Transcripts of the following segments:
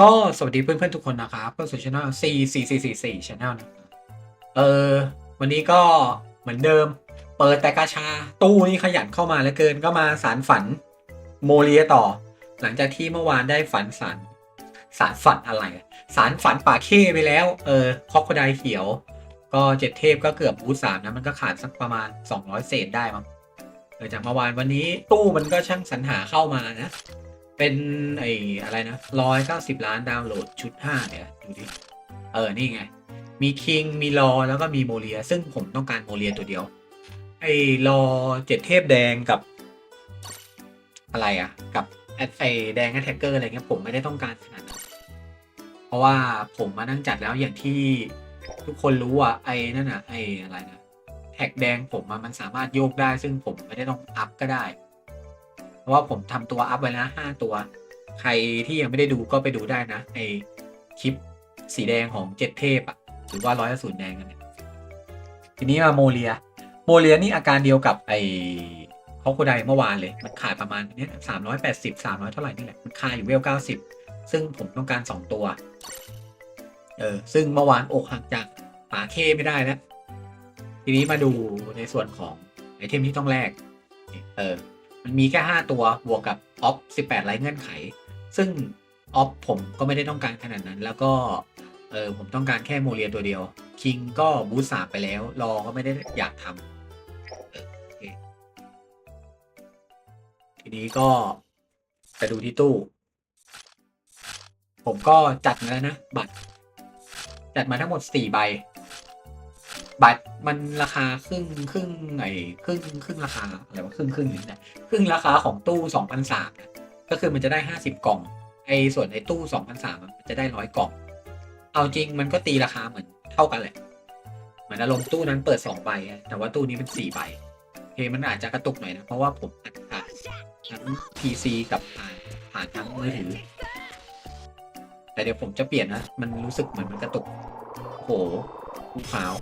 ก็สวัสดีเพื่อนๆทุกคนนะครับก็สู่ช่อง C C C C C Channel นะเออวันนี้ก็เหมือนเดิม เปิดแต่กาชาตู้นี่ขยันเข้ามาเหลือเกินก็มาสารฝันโมเลียต่อ หลังจากที่เมื่อวานได้ฝันสารสารฝันอะไร สารฝันป่าเข้ไปแล้ว เออคอกโคไดเขียว ก็เจ็ดเทพก็เกือบบูสามนะมันก็ขาดสักประมาณ 200 เศษได้มั้งเออจากเมื่อวานวันนี้ตู้มันก็ช่างสรรหาเข้ามานะ เป็นไอ้อะไรนะร้อยเก้าสิบล้านดาวน์โหลดชุดห้าเนี่ยดูดิ เออ นี่ไง มีคิง มีรอ แล้วก็มีโมเลีย ซึ่งผมต้องการโมเลียตัวเดียว ไอ้รอเจ็ดเทพแดงกับ อะไรอะกับแอดไอแดงแอทแทกเกอร์อะไรเงี้ยผมไม่ได้ต้องการขนาดนั้นเพราะว่าผมมานั่งจัดแล้วอย่างที่ทุกคนรู้อะไอ้นั่นอะไอ้อะไรนะแท็กแดงผมมันสามารถโยกได้ ซึ่งผมไม่ได้ต้องอัพก็ได้ เพราะว่าผมทำตัวอัพไว้แล้วห้าตัว ใครที่ยังไม่ได้ดูก็ไปดูได้นะไอคลิปสีแดงของเจ็ดเทพอะหรือว่าร้อยสูนแดงกันเนี่ยทีนี้มาโมเลีย โมเลียนี่อาการเดียวกับไอเขาโคไดเมื่อวานเลย มันขายประมาณเนี้ยสามร้อยแปดสิบสามร้อยเท่าไหร่นี่แหละ มันขายอยู่เวลเก้าสิบซึ่งผมต้องการสองตัว เออ ซึ่งเมื่อวานอกหักจากป่าเคไม่ได้แล้ว ทีนี้มาดูในส่วนของไอเทมที่ต้องแลก เออ มันมีแค่ 5 ตัวบวกกับออฟ18ไร้เงื่อนไข ซึ่งออฟผมก็ไม่ได้ต้องการขนาดนั้น แล้วก็เออผมต้องการแค่โมเลียตัวเดียวคิงก็บูสามไปแล้ว รอก็ไม่ได้อยากทำทีนี้ก็ไปดูที่ตู้ ผมก็จัดมาแล้วนะ บัตร จัดมาทั้งหมดสี่ใบ บัตรมันราคาครึ่งครึ่งไอ้ครึ่งครึ่งราคาอะไรวะครึ่งครึ่งนี่นะครึ่งราคาของตู้สองพันสามก็คือมันจะได้ห้าสิบกล่องไอ้ส่วนไอ้ตู้สองพันสามมันจะได้ร้อยกล่อง เอาจริงมันก็ตีราคาเหมือนเท่ากันแหละเหมือนอารมณ์ตู้นั้นเปิดสองใบแต่ว่าตู้นี้เป็นสี่ใบโอเคมันอาจจะกระตุกหน่อยนะ เพราะว่าผมอัดผ่านทั้ง PC กับผ่านผ่านทั้งมือถือ แต่เดี๋ยวผมจะเปลี่ยนนะ มันรู้สึกเหมือนมันกระตุกโอ้โหภูขาว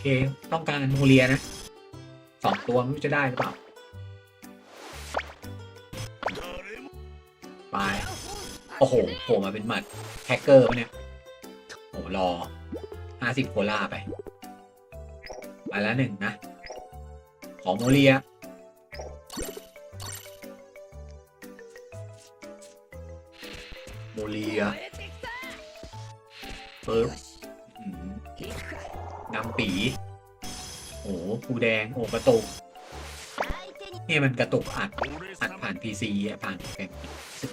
เค ต้องการโมเลียนะสองตัวไม่รู้จะได้หรือเปล่า ไป โอ้โหโผล่มาเป็นหมัดแฮกเกอร์ปะเนี่ยโอ้รอห้าสิบโคล่าไป ไปแล้วหนึ่งนะ ขอโมเลียโมเลียปึ๊บอื้อำปีโอ้ปูแดง โอ้กระตุกนี่มันกระตุกอัด อัดผ่าน PC อะผ่านโปรแกมสึก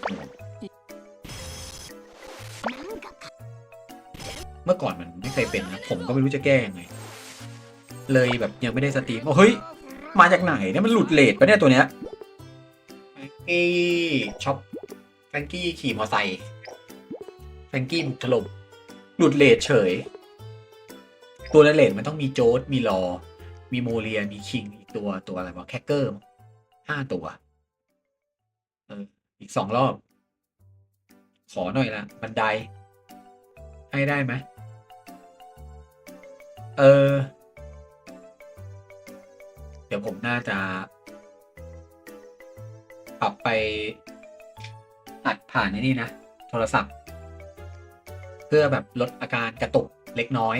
เมื่อก่อนมันไม่เคยเป็นนะ ผมก็ไม่รู้จะแก้ยังไง เลยแบบยังไม่ได้สตรีม โอ้เฮ้ย มาจากไหนเนี่ยมันหลุดเลทปะเนี่ยตัวเนี้ยแฟงกี้ช็อปแฟงกี้ขี่มอไซค์แฟงกี้บุกถล่มหลุดเลทเฉย ตัวเลเลทมันต้องมีโจ๊ดมีรอมีโมเลียมีคิงอีกตัวตัวอะไรวะแคคเกอร์ห้าตัว เออ อีกสองรอบ ขอหน่อยละบันได ให้ได้ไหมเออ เดี๋ยวผมน่าจะปรับไปอัดผ่านนี่นะ โทรศัพท์ เพื่อแบบลดอาการกระตุกเล็กน้อย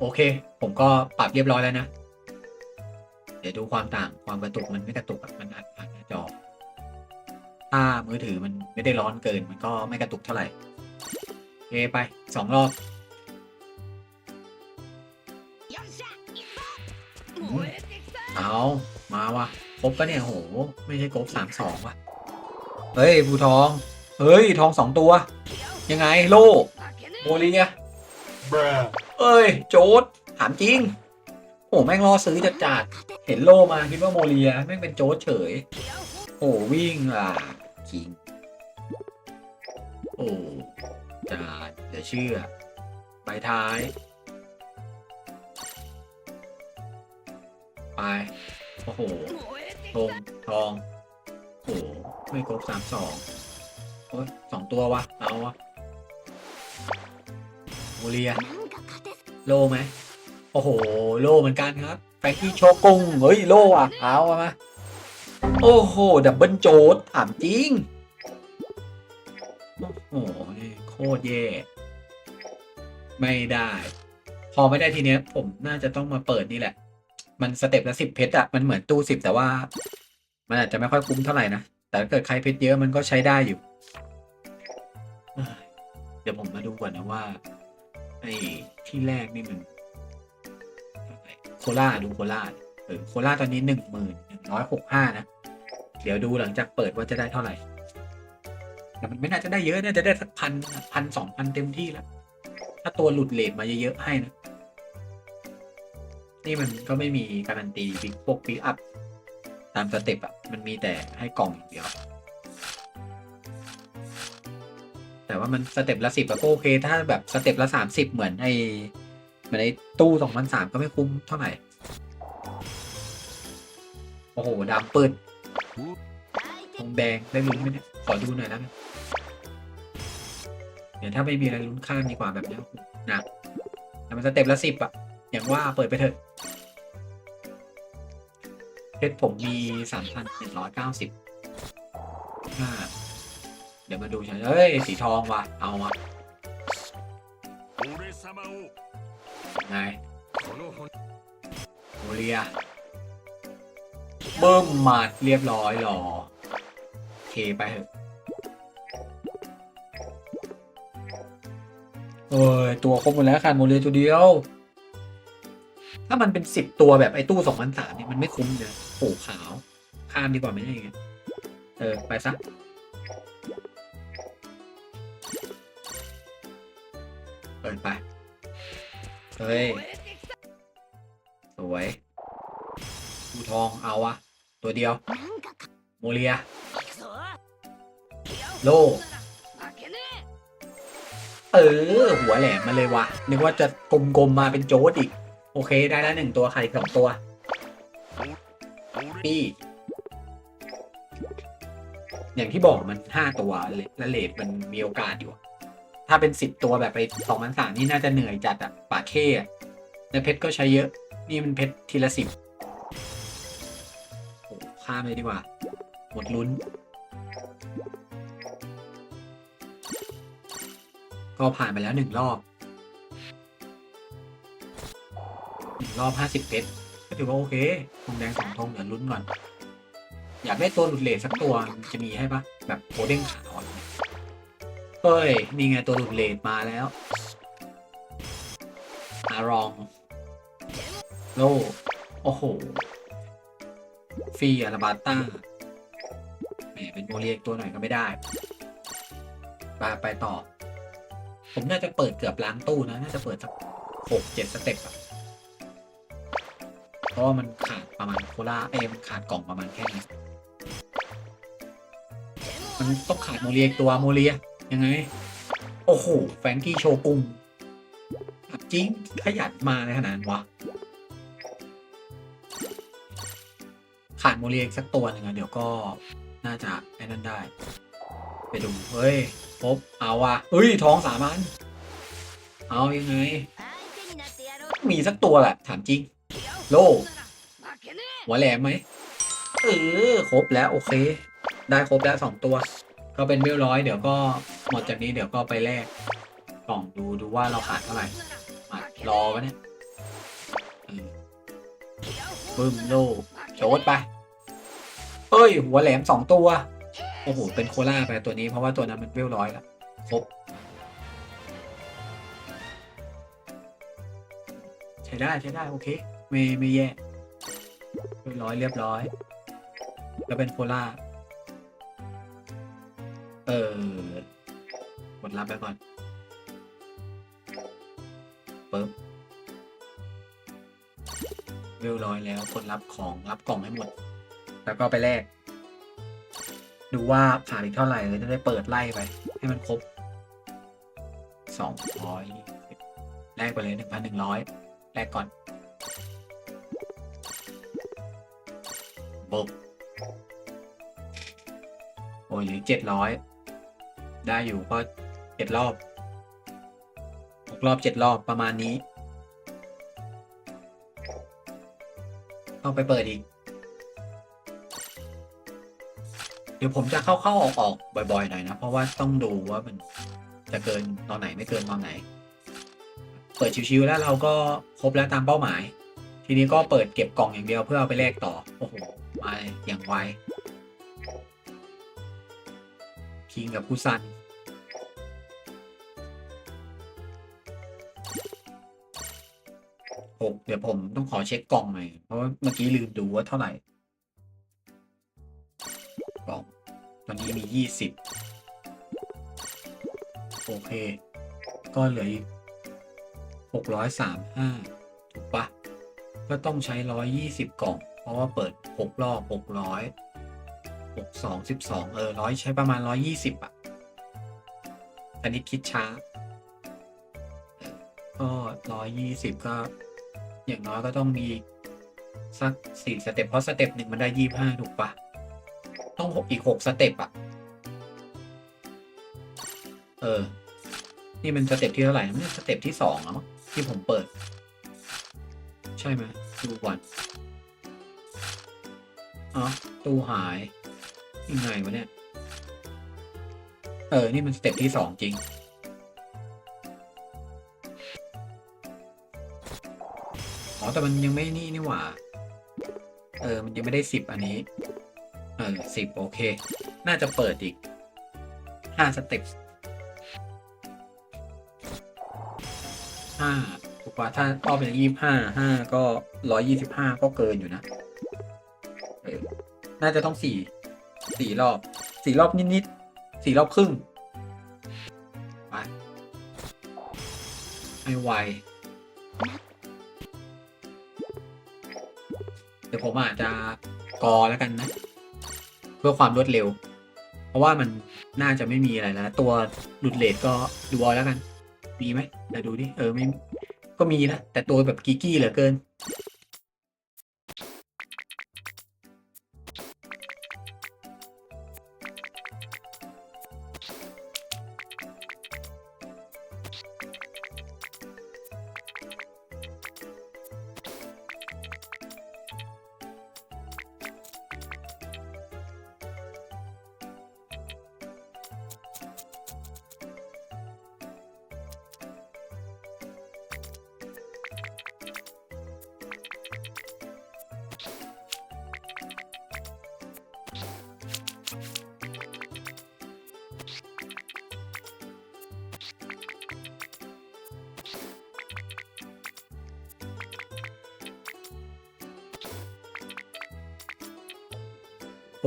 โอเค ผมก็ปรับเรียบร้อยแล้วนะ เดี๋ยวดูความต่างความกระตุกมันไม่กระตุกอะมันอัดผ่านหน้าจอ ถ้ามือถือมันไม่ได้ร้อนเกิน มันก็ไม่กระตุกเท่าไหร่โอเคไปสองรอบเอามาวะครบปะเนี่ยโห ไม่ใช่ครบสามสองว่ะเฮ้ยภูทอง เฮ้ย ทองสองตัว ยังไงโลโมเลีย Bruh. เอ้ย โจ๊ดถามจริงโอ้แม่งรอซื้อจัดจัดๆเห็นโลมาคิดว่าโมเลียแม่งเป็นโจ๊ดเฉยโอ้วิ่งอะคิง โอ้จัดเดี๋ยวเชื่อใบท้าย ไป โอ้โหทงทอง โอ้โห ไม่ครบสามสองโอ้ยสองตัววะ เอาวะโมเลีย โลไหมโอ้โห โลเหมือนกันครับแฟรงกี้โชกุงเฮ้ยโลอะเอามาโอ้โห ดับเบิลโจดถามจริง โอ้โหโคตรแย่ไม่ได้ พอไม่ได้ทีเนี้ย ผมน่าจะต้องมาเปิดนี่แหละ มันสเต็ปละสิบเพชรอะมันเหมือนตู้สิบแต่ว่า มันอาจจะไม่ค่อยคุ้มเท่าไหร่นะ แต่ถ้าเกิดใครเพชรเยอะมันก็ใช้ได้อยู่ เดี๋ยวผมมาดูก่อนนะว่า ไอ้ที่แรกนี่มันโคลาดูโคลาเออโคลาตอนนี้หนึ่งหมื่นหนึ่งร้อยหกห้านะ เดี๋ยวดูหลังจากเปิดว่าจะได้เท่าไหร่ แต่มันไม่น่าจะได้เยอะน่าจะได้สักพันพันสองพันเต็มที่แล้ว ถ้าตัวหลุดเลทมาเยอะๆให้นะ นี่มันก็ไม่มีการันตีบิ๊กพวกบิ๊กอัพ ตามสเต็ปอะ มันมีแต่ให้กล่องอย่างเดียว แต่ว่ามันสเต็ปละสิบก็โอเค ถ้าแบบสเต็ปละสามสิบเหมือนไอเหมือนไอตู้สองพันสามก็ไม่คุ้มเท่าไหร่ โอ้โหดำปืดทองแดงได้ลุ้นไหมเนี่ยขอดูหน่อยแล้วกันเดี๋ยวถ้าไม่มีอะไรลุ้นข้ามดีกว่าแบบนี้นักแต่มันสเต็ปละสิบอะอย่างว่าเปิดไปเถอะเพชรผมมีสามพันหนึ่งร้อยเก้าสิบห้า เดี๋ยวมาดูฉันเอ้ย สีทองว่ะ เอาว่ะไงโอเลียเบิ่มมาดเรียบร้อยหรอเคไปเถอะเอ้ย ตัวครบหมดแล้วขาดโมเลตัวเดียว ถ้ามันเป็นสิบตัวแบบไอ้ตู้สองพันสามเนี่ย มันไม่คุ้มเลยโอ้ขาว ข้ามดีกว่าไม่ใช่ไง เออ ไปซะ ฮ้ย สวยอูทองเอาอะตัวเดียว โมเลีย โล เออ หัวแหลมมาเลยวะ นึกว่าจะกลมๆมาเป็นโจ๊ดอีก โอเคได้แล้วหนึ่งตัวไข่สองตัวปี้อย่างที่บอกมันห้าตัวและเลทมันมีโอกาสอยู่ ถ้าเป็นสิบตัวแบบไปสองพันสามนี่น่าจะเหนื่อยจัดอะป่าเข้อะแล้วเพชรก็ใช้เยอะ นี่มันเพชรทีละสิบโอ้ข้ามเลยดีกว่า หมดลุ้น ก็ผ่านไปแล้วหนึ่งรอบหนึ่งรอบห้าสิบเพชรก็ถือว่าโอเคทองแดงสองทองเหลือลุ้นก่อน อยากได้ตัวหลุดเลทสักตัวจะมีให้ปะแบบโคเด้งขาว เฮ้ย นี่ไงตัวหลุดเลทมาแล้ว อารอง โล โอ้โห ฟีอาราบาต้าแหมเป็นโมเรียกตัวหน่อยก็ไม่ได้ไปไปต่อ ผมน่าจะเปิดเกือบล้างตู้นะ น่าจะเปิดสักหกเจ็ดสเต็ปอะเพราะว่ามันขาดประมาณโคล่าเอมขาดกล่องประมาณแค่นี้ มันต้องขาดโมเรียกตัวโมเรีย ยังไง โอ้โห แฟรงกี้โชกุงจริง ขยันมาในขนาดวะ ขาดโมเรียอีกสักตัวหนึ่งอะเดี๋ยวก็น่าจะไอ้นั่นได้ ไปดู เฮ้ยพบเอาว่ะเอ้ย ท้องสามัน เอายังไง มีสักตัวแหละ ถามจริง โลหัวแหลมไหมเออ ครบแล้ว โอเค ได้ครบแล้วสองตัว ก็เป็นเวลร้อย เดี๋ยวก็ หมดจากนี้เดี๋ยวก็ไปแลกกล่องดูดูว่าเราขาดเท่าไหร่มารอวะเนี่ยเออปึ้มโลโจดไปเอ้ย หัวแหลมสองตัว โอ้โห เป็นโคล่าไปตัวนี้เพราะว่าตัวนั้นมันเวลร้อยแล้วครบใช้ได้ใช้ได้ โอเค ไม่ไม่แย่เรียบร้อยเรียบร้อย แล้วเป็นโคล่า เออ ดรับไปก่อนปึ๊บเรียบร้อยแล้วกดรับของรับกล่องให้หมด แล้วก็ไปแลกดูว่าขาดอีกเท่าไหร่เลยจะได้เปิดไล่ไป ให้มันครบสองร้อยแลกไปเลยหนึ่งพันหนึ่งร้อยแลกก่อนบบโอ้ยเหลือเจ็ดร้อยได้อยู่ก็ เจ็ดรอบหกรอบเจ็ดรอบประมาณนี้ ต้องไปเปิดอีก เดี๋ยวผมจะเข้าเข้าออกออกบ่อยๆหน่อยนะ เพราะว่าต้องดูว่ามันจะเกินตอนไหนไม่เกินตอนไหน เปิดชิวๆแล้วเราก็ครบแล้วตามเป้าหมาย ทีนี้ก็เปิดเก็บกล่องอย่างเดียวเพื่อเอาไปแลกต่อ โอ้โห มาอย่างไวคิงกับคุซัน ผมเดี๋ยวผมต้องขอเช็คกล่องหน่อยเพราะเมื่อกี้ลืมดูว่าเท่าไหร่กล่องตอนนี้มียี่สิบโอเค ก็เหลืออีกหกร้อยสามห้าถูกปะก็ต้องใช้ร้อยยี่สิบกล่อง เพราะว่าเปิดหกรอบหกร้อยหกสองสิบสองเออร้อยใช้ประมาณร้อยยี่สิบอะ อันนี้คิดช้าก็ร้อยยี่สิบก็ อย่างน้อยก็ต้องมีสักสี่สเต็ปเพราะสเต็ปหนึ่งมันได้ยี่ห้าถูกปะต้องหกอีกหกสเต็ปอะเออ นี่มันสเต็ปที่เท่าไหร่ไม่ใช่สเต็ปที่สองแล้วมั้งที่ผมเปิด ใช่ไหมดูก่อนอ๋อตู้หายยังไงวะเนี่ย เออ นี่มันสเต็ปที่สองจริง แต่มันยังไม่นี่นี่หว่า เออ มันยังไม่ได้สิบอันนี้ เออสิบโอเค น่าจะเปิดอีกห้าสเต็ปห้าถูกป่ะถ้ารอเป็นยี่ห้าห้าก็ร้อยยี่สิบห้าก็เกินอยู่นะเออน่าจะต้องสี่สี่รอบสี่รอบนิดๆสี่รอบครึ่งไปให้ไว เดี๋ยวผมอาจจะกอแล้วกันนะ เพื่อความรวดเร็ว เพราะว่ามันน่าจะไม่มีอะไรแล้ว ตัวหลุดเลทก็ดูเอาแล้วกัน มีไหมเดี๋ยวดูดิ เออไม่ ก็มีนะ แต่ตัวแบบกีกี้เหลือเกิน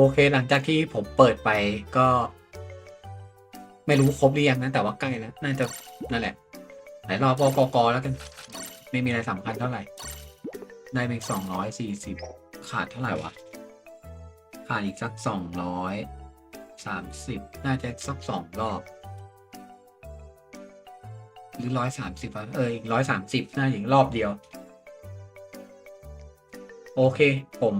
อเคหลังจากที่ผมเปิดไปก็ ไม่รู้ครบหรือยังนะ แต่ว่าใกล้แล้ว น่าจะนั่นแหละหลายรอบกกแล้วกัน ไม่มีอะไรสำคัญเท่าไหร่ ได้เป็นสองร้อยสี่สิบขาดเท่าไหร่วะ ขาดอีกสักสองร้อยสามสิบน่าจะสักสองรอบ หรือร้อยสามสิบเอออีกร้อยสามสิบน่าจะอีกรอบเดียว โอเค ผม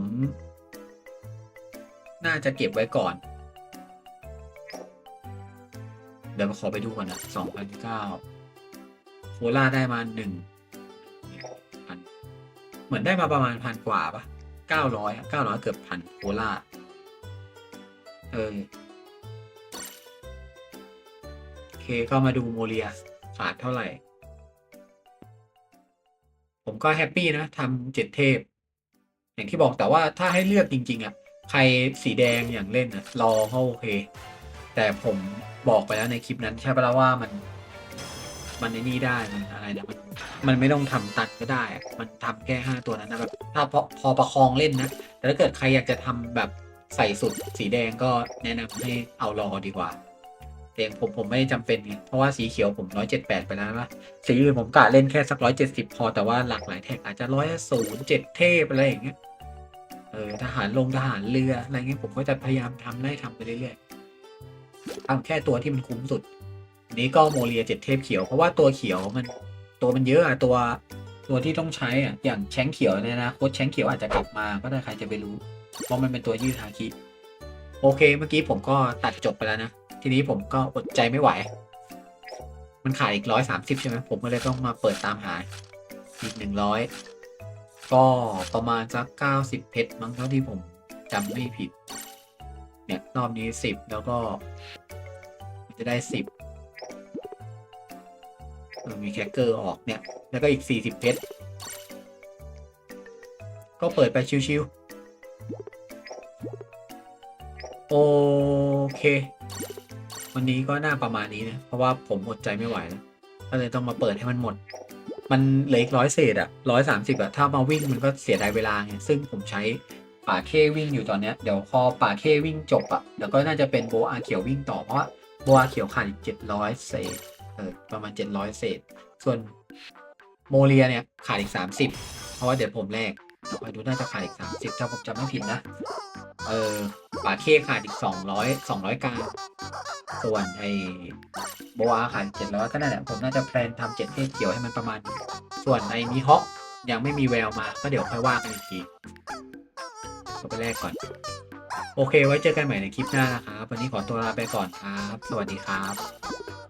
น่าจะเก็บไว้ก่อน เดี๋ยวมาขอไปดูก่อนนะสองพันเก้าโคล่าได้มาหนึ่งพันเหมือนได้มาประมาณพันกว่าปะเก้าร้อยเก้าร้อยเกือบพันโคล่า เออโอเคก็มาดูโมเลียขาดเท่าไหร่ ผมก็แฮปปี้นะทำเจ็ดเทพ อย่างที่บอกแต่ว่าถ้าให้เลือกจริง ๆอะ ใครสีแดงอย่างเล่นนะรอก็โอเค แต่ผมบอกไปแล้วในคลิปนั้นใช่ปะล้วว่ามันมันในนี่ได้มันอะไรนะมันมันไม่ต้องทำตัดก็ได้ มันทำแค่ห้าตัวนั้นนะแบบถ้าพอพอประคองเล่นนะแต่ถ้าเกิดใครอยากจะทำแบบใส่สุดสีแดงก็แนะนำให้เอารอดีกว่าแต่อย่างผมผมไม่ได้จำเป็นไงเพราะว่าสีเขียวผมร้อยเจ็ดแปดไปแล้วนะสีอื่นผมกะเล่นแค่สักร้อยเจ็ดสิบพอแต่ว่าหลากหลายแท็กอาจจะร้อยศูนย์เจ็ดเทพอะไรอย่างเงี้ย เออทหารลงทหารเรืออะไรเงี้ยผมก็จะพยายามทำไล่ทำไปเรื่อยๆทำแค่ตัวที่มันคุ้มสุดอันนี้ก็โมเลียเจ็ดเทพเขียวเพราะว่าตัวเขียวมัน ตัวมันเยอะอะตัวตัวที่ต้องใช้อะอย่างแชงเขียวเนี่ยนะโค้ชแชงเขียวอาจจะกลับมาก็ได้ใครจะไปรู้เพราะมันเป็นตัวยืดฮาคิโอเค เมื่อกี้ผมก็ตัดจบไปแล้วนะทีนี้ผมก็อดใจไม่ไหว มันขายอีกร้อยสามสิบใช่ไหมผมก็เลยต้องมาเปิดตามหาอีกหนึ่งร้อย ก็ประมาณสักเก้าสิบเพชรมั้งเท่าที่ผมจำไม่ผิด เนี่ยรอบนี้สิบแล้วก็ จะได้สิบมีแคคเกอร์ออกเนี่ย แล้วก็อีก40เพชรก็เปิดไปชิวๆ โอเค วันนี้ก็น่าประมาณนี้นะ เพราะว่าผมอดใจไม่ไหวแล้ว ก็เลยต้องมาเปิดให้มันหมด มันเหลืออีกร้อยเศษอะร้อยสามสิบอะถ้ามาวิ่งมันก็เสียดายเวลาไงซึ่งผมใช้ป่าเควิ่งอยู่ตอนเนี้ยเดี๋ยวพอป่าเควิ่งจบอะเดี๋ยวก็น่าจะเป็นโบอาเขียววิ่งต่อเพราะว่าโบอาเขียวขาดอีกเจ็ดร้อยเศษเออประมาณเจ็ดร้อยเศษ ส่วนโมเลียเนี่ยขาดอีกสามสิบเพราะว่าเดี๋ยวผมแลกเดี๋ยวคอยดูน่าจะขาดอีกสามสิบถ้าผมจำไม่ผิดนะเออป่าเคขาดอีกสองร้อยสองร้อยกา ส่วนไอโบอาขายเจ็ดร้อยก็นั่นแหละผมน่าจะแพลนทำเจ็ดเทศเขียวให้มันประมาณนี้ส่วนไอมีฮอกยังไม่มีแววมาก็เดี๋ยวค่อยว่ากันอีกทีก็ไปแรกก่อน โอเค ไว้เจอกันใหม่ในคลิปหน้านะครับ วันนี้ขอตัวลาไปก่อนครับ สวัสดีครับ